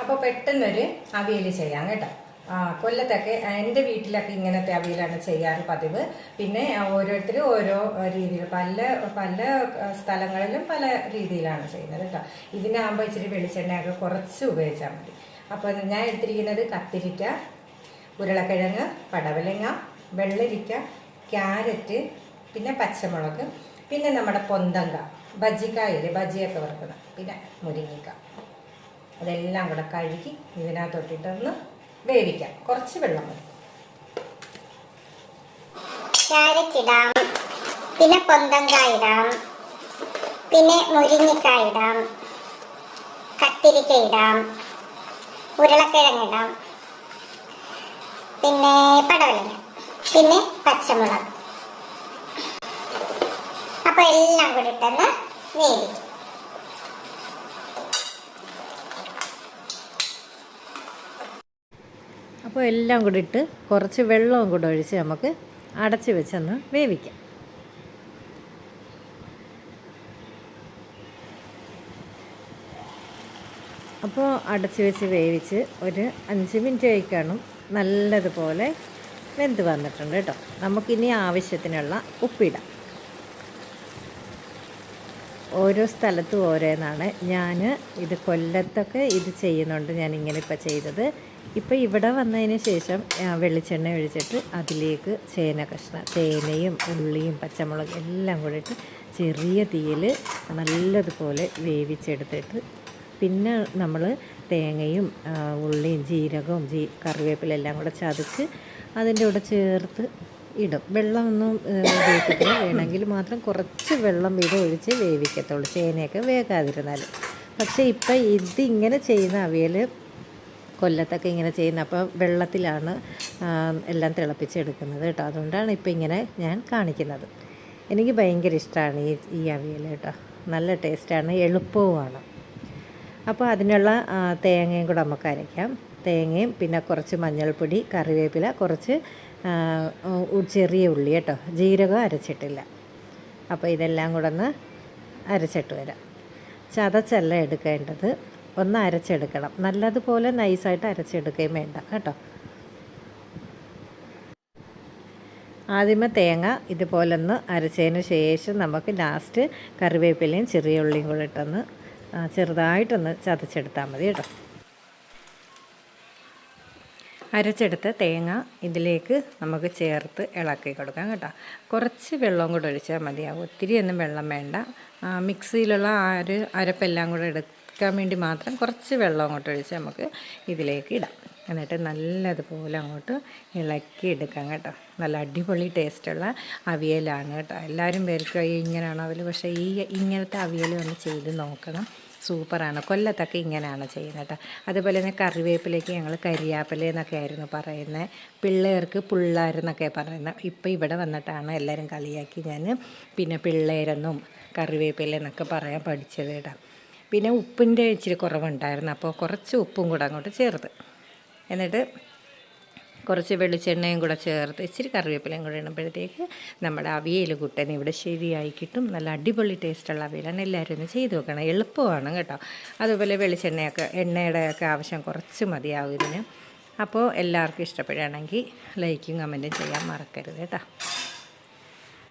അപ്പോൾ പെട്ടെന്നൊരു അവിയൽ ചെയ്യാം കേട്ടോ. ആ കൊല്ലത്തൊക്കെ എന്റെ വീട്ടിലൊക്കെ ഇങ്ങനത്തെ അവിയലാണ് ചെയ്യാറ് പതിവ്. പിന്നെ ഓരോരുത്തരും ഓരോ രീതിയിൽ പല പല സ്ഥലങ്ങളിലും പല രീതിയിലാണ് ചെയ്യുന്നത് കേട്ടോ. ഇതിനാകുമ്പോൾ ഇച്ചിരി വെളിച്ചെണ്ണയൊക്കെ കുറച്ച് ഉപയോഗിച്ചാൽ മതി. അപ്പോൾ ഞാൻ എടുത്തിരിക്കുന്നത് കത്തിരിക്ക ഉരുളക്കിഴങ്ങ് പടവലങ്ങ വെള്ളരിക്ക ക്യാരറ്റ് പിന്നെ പച്ചമുളക് പിന്നെ നമ്മുടെ പൊന്തങ്ക ബജ്ജിക്കായില്ലേ ബജ്ജിയൊക്കെ വറുക്കുന്നത് പിന്നെ മുരിങ്ങിക്ക അതെല്ലാം കൂടെ കഴുകി ഇതിനകത്തൊട്ടിട്ടൊന്ന് വേവിക്കാം. കുറച്ച് വെള്ളം മതി. ഇടാം പിന്നെ പൊന്തങ്കായ ഇടാം പിന്നെ മുരിങ്ങിക്കായ ഇടാം കത്തിരിക്ക ഇടാം ഉരുളക്കിഴങ്ങ് ഇടാം പിന്നെ പടവലങ്ങ. പിന്നെ പച്ചമുളക്. അപ്പോൾ എല്ലാം കൂടി ഇട്ടെന്ന് വേവിക്കും. അപ്പോൾ എല്ലാം കൂടി ഇട്ട് കുറച്ച് വെള്ളവും കൂടെ ഒഴിച്ച് നമുക്ക് അടച്ച് വെച്ചൊന്ന് വേവിക്കാം. അപ്പോൾ അടച്ച് വെച്ച് വേവിച്ച് ഒരു അഞ്ച് മിനിറ്റ് കഴിക്കാനും നല്ലതുപോലെ വെന്ത് വന്നിട്ടുണ്ട് കേട്ടോ. നമുക്കിനി ആവശ്യത്തിനുള്ള ഉപ്പിടാം. ഓരോ സ്ഥലത്തും ഓരോന്നാണ്. ഞാൻ ഇത് കൊല്ലത്തൊക്കെ ഇത് ചെയ്യുന്നുണ്ട് ഞാൻ ഇങ്ങനെ ഇപ്പോൾ ചെയ്തത്. ഇപ്പോൾ ഇവിടെ വന്നതിന് ശേഷം വെളിച്ചെണ്ണ ഒഴിച്ചിട്ട് അതിലേക്ക് ചേന കഷ്ണം ചേനയും ഉള്ളിയും പച്ചമുളക് എല്ലാം കൂടി ചെറിയ തീയിൽ നല്ലതുപോലെ വേവിച്ചെടുത്തിട്ട് പിന്നെ നമ്മൾ തേങ്ങയും ഉള്ളിയും ജീരകവും ജീ കറിവേപ്പിലെല്ലാം കൂടെ ചതച്ച് അതിന്റെ കൂടെ ചേർത്ത് ഇടും. വെള്ളമൊന്നും ഉപയോഗിക്കത്തില്ല. വേണമെങ്കിൽ മാത്രം കുറച്ച് വെള്ളം വീതം ഒഴിച്ച് വേവിക്കത്തുള്ളൂ. ചേനയൊക്കെ വേകാതിരുന്നാൽ പക്ഷേ ഇപ്പം ഇതിങ്ങനെ ചെയ്യുന്ന അവിയൽ കൊല്ലത്തൊക്കെ ഇങ്ങനെ ചെയ്യുന്ന അപ്പോൾ വെള്ളത്തിലാണ് എല്ലാം തിളപ്പിച്ചെടുക്കുന്നത് കേട്ടോ. അതുകൊണ്ടാണ് ഇപ്പോൾ ഇങ്ങനെ ഞാൻ കാണിക്കുന്നത്. എനിക്ക് ഭയങ്കര ഇഷ്ടമാണ് ഈ ഈ അവിയൽ കേട്ടോ. നല്ല ടേസ്റ്റാണ് എളുപ്പവുമാണ്. അപ്പോൾ അതിനുള്ള തേങ്ങയും കൂടെ നമുക്ക് അരയ്ക്കാം തേങ്ങയും പിന്നെ കുറച്ച് മഞ്ഞൾപ്പൊടി കറിവേപ്പില കുറച്ച് ചെറിയ ഉള്ളി കേട്ടോ. ജീരകം അരച്ചിട്ടില്ല. അപ്പോൾ ഇതെല്ലാം കൂടെ ഒന്ന് അരച്ചിട്ട് വരാം. ചതച്ചല്ല എടുക്കേണ്ടത്. ഒന്ന് അരച്ചെടുക്കണം. നല്ലതുപോലെ നൈസായിട്ട് അരച്ചെടുക്കുകയും വേണ്ട കേട്ടോ. ആദ്യമേ തേങ്ങ ഇതുപോലൊന്ന് അരച്ചതിന് ശേഷം നമുക്ക് ലാസ്റ്റ് കറിവേപ്പിലയും ചെറിയ ഉള്ളിയും കൂടെ ഇട്ടൊന്ന് ചെറുതായിട്ടൊന്ന് ചതച്ചെടുത്താൽ മതി കേട്ടോ. അരച്ചെടുത്ത തേങ്ങ ഇതിലേക്ക് നമുക്ക് ചേർത്ത് ഇളക്കി കൊടുക്കാം കേട്ടോ. കുറച്ച് വെള്ളവും കൂടെ ഒഴിച്ചാൽ മതിയാവും. ഒത്തിരി ഒന്നും വെള്ളം വേണ്ട. മിക്സിയിലുള്ള ആ ഒരു അരപ്പെല്ലാം കൂടെ എടുക്കാൻ വേണ്ടി മാത്രം കുറച്ച് വെള്ളം അങ്ങോട്ട് ഒഴിച്ച് നമുക്ക് ഇതിലേക്ക് ഇടാം. എന്നിട്ട് നല്ലതുപോലെ അങ്ങോട്ട് ഇളക്കി എടുക്കാം കേട്ടോ. നല്ല അടിപൊളി ടേസ്റ്റുള്ള അവിയലാണ് കേട്ടോ. എല്ലാവരും പേർക്ക് ഇങ്ങനെയാണ്? അവൽ പക്ഷേ ഈ ഇങ്ങനത്തെ അവിയൽ ഒന്ന് ചെയ്ത് നോക്കണം. സൂപ്പറാണ്. കൊല്ലത്തൊക്കെ ഇങ്ങനെയാണ് ചെയ്യുന്നത് കേട്ടോ അതുപോലെ തന്നെ കറിവേപ്പിലേക്ക് ഞങ്ങൾ കരിയാപ്പില എന്നൊക്കെ ആയിരുന്നു പറയുന്നത് പിള്ളേർക്ക് പിള്ളേരെന്നൊക്കെ പറയുന്നത് ഇപ്പോൾ ഇവിടെ വന്നിട്ടാണ് എല്ലാവരും കളിയാക്കി ഞാൻ പിന്നെ പിള്ളേരെന്നും കറിവേപ്പില എന്നൊക്കെ പറയാൻ പഠിച്ചത് കേട്ടോ പിന്നെ ഉപ്പിന്റെ ഇച്ചിരി കുറവുണ്ടായിരുന്നു. അപ്പോൾ കുറച്ച് ഉപ്പും കൂടെ അങ്ങോട്ട് ചേർത്ത്. എന്നിട്ട് കുറച്ച് വെളിച്ചെണ്ണയും കൂടെ ചേർത്ത് ഇച്ചിരി കറിവേപ്പിലയും കൂടെ ഇടുമ്പോഴത്തേക്ക് നമ്മുടെ അവിയൽ കുട്ടൻ ഇവിടെ ശരിയായി കിട്ടും. നല്ല അടിപൊളി ടേസ്റ്റുള്ള അവിയലാണ്. എല്ലാവരും ഒന്ന് ചെയ്ത് നോക്കണം. എളുപ്പമാണ് കേട്ടോ. അതുപോലെ വെളിച്ചെണ്ണയൊക്കെ എണ്ണയുടെ ഒക്കെ ആവശ്യം കുറച്ച് മതിയാവും ഇതിന്. അപ്പോൾ എല്ലാവർക്കും ഇഷ്ടപ്പെടുകയാണെങ്കിൽ ലൈക്കും കമന്റും ചെയ്യാൻ മറക്കരുത് കേട്ടോ.